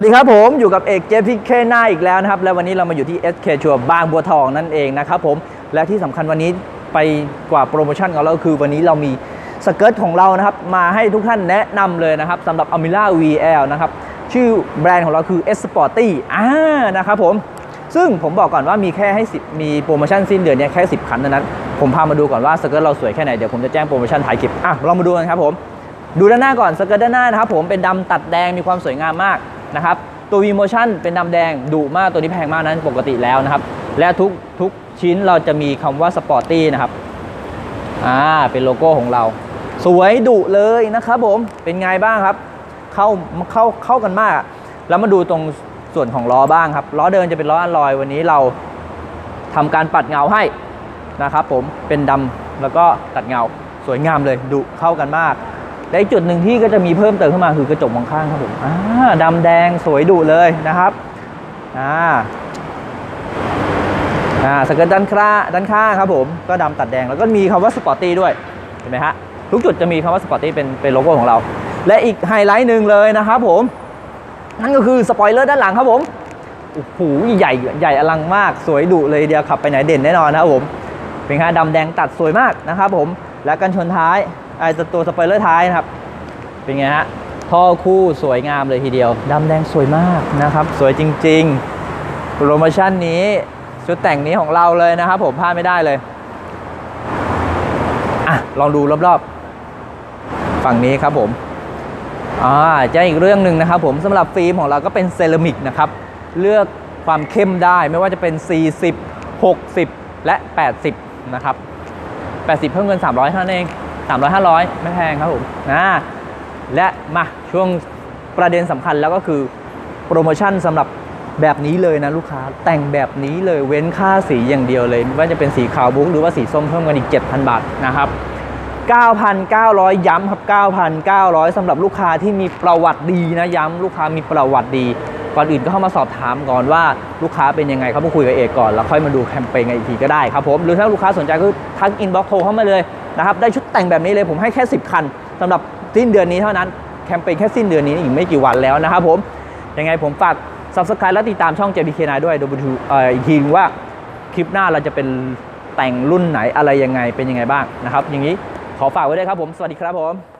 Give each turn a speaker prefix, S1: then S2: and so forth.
S1: สวัสดีครับผมอยู่กับเอกเจฟพีเคหน้าอีกแล้วนะครับและวันนี้เรามาอยู่ที่ SK ชัวบางบัวทองนั่นเองนะครับผมและที่สำคัญวันนี้ไปกว่าโปรโมชั่นของเราคือวันนี้เรามีสเกิร์ตของเรานะครับมาให้ทุกท่านแนะนำเลยนะครับสำหรับ Amila VL นะครับชื่อแบรนด์ของเราคือ S Sporty อ่านะครับผมซึ่งผมบอกก่อนว่ามีแค่ให้10มีโปรโมชั่นสิ้นเดือนเนี้แค่ 10คันเท่านั้น ผมพามาดูก่อนว่าสเกิร์ตเราสวยแค่ไหนเดี๋ยวผมจะแจ้งโปรโมชั่นท้ายคลิปอะลองมาดูกันครับผมดูด้านหน้าก่อนสเกิร์ตด้านหน้านะครับผมเป็นดำตัดแดงมีความสวยงามมาก นะครับ ตัว V Motion เป็นดำแดงดุมากตัวนี้แพงมากนั้นปกติแล้วนะครับ และทุกทุกชิ้นเราจะมีคำว่า Sporty นะครับอ่าเป็นโลโก้ของเรา สวยดุเลยนะครับผมเป็นไงบ้างครับ เข้าเข้าเข้ากันมาก แล้วมาดูตรงส่วนของล้อบ้างครับล้อเดินจะเป็นล้ออัลลอยวันนี้เราทำการปัดเงาให้นะครับผมเป็นดำแล้วก็ตัดเงาสวยงามเลยดุเข้ากันมาก และอีกจุดหนึ่งที่ก็จะมีเพิ่มเติมขึ้นมาคือกระจกมองข้างครับผมอ่าดำแดงสวยดุเลยนะครับอ่าอ่าสเกิร์ตด้านข้างด้านข้างครับผมก็ดำตัดแดงแล้วก็มีคำว่าสปอร์ตี้ด้วยเห็นไหมฮะทุกจุดจะมีคำว่าสปอร์ตี้เป็นเป็นโลโก้ของเรา และอีกไฮไลท์หนึ่งเลยนะครับผม นั่นก็คือสปอยเลอร์ด้านหลังครับผมโอ้โหใหญ่ใหญ่อลังมากสวยดุเลยเดียวขับไปไหนเด่นแน่นอนนะครับผมเป็นไงดำแดงตัดสวยมากนะครับผมและกันชนท้าย ไอ้ตัวตัวสปอยเลอร์ท้ายนะครับ เป็นไงฮะท่อคู่สวยงามเลยทีเดียวดำแดงสวยมากนะครับ สวยจริงๆ โปรโมชั่นนี้ชุดแต่งนี้ของเราเลยนะครับ ผมพลาดไม่ได้เลยอะลองดูรอบๆ ฝั่งนี้ครับผมอ่าจะอีกเรื่องหนึ่งนะครับ ผมสำหรับฟิล์มของเราก็เป็นเซรามิกนะครับ เลือกความเข้มได้ไม่ว่าจะเป็น 40 60 และ 80 นะครับ 80 เพิ่มเงิน 300 เท่านั้นเอง 300 500 ไม่แพงครับผมนะและมาช่วงประเด็นสำคัญแล้วก็คือโปรโมชั่นสำหรับแบบนี้เลยนะลูกค้าแต่งแบบนี้เลยเว้นค่าสีอย่างเดียวเลยไม่ว่าจะเป็นสีขาวบุ๊กหรือว่าสีส้มเพิ่มกันอีก 7,000 บาทนะครับ 9,900 ย้ำครับ 9,900สำหรับลูกค้าที่มีประวัติดีนะย้ำลูกค้ามีประวัติดี ก่อนอื่นก็เข้ามาสอบถามก่อนว่าลูกค้าเป็นยังไงครับมาคุยกับเอกก่อนแล้วค่อยมาดูแคมเปญกันอีกทีก็ได้ครับผมหรือถ้าลูกค้าสนใจก็ทักอินบ็อกโทรเข้ามาเลยนะครับได้ชุดแต่งแบบนี้เลยผมให้แค่ 10 คันสำหรับสิ้นเดือนนี้เท่านั้นแคมเปญแค่สิ้นเดือนนี้อีกไม่กี่วันแล้วนะครับผมยังไงผมฝาก subscribe และติดตามช่อง JBK9 ด้วยดูอีกทีว่าคลิปหน้าเราจะเป็นแต่งรุ่นไหนอะไรยังไงเป็นยังไงบ้างนะครับ อย่างนี้ขอฝากไว้ด้วยครับผม สวัสดีครับผม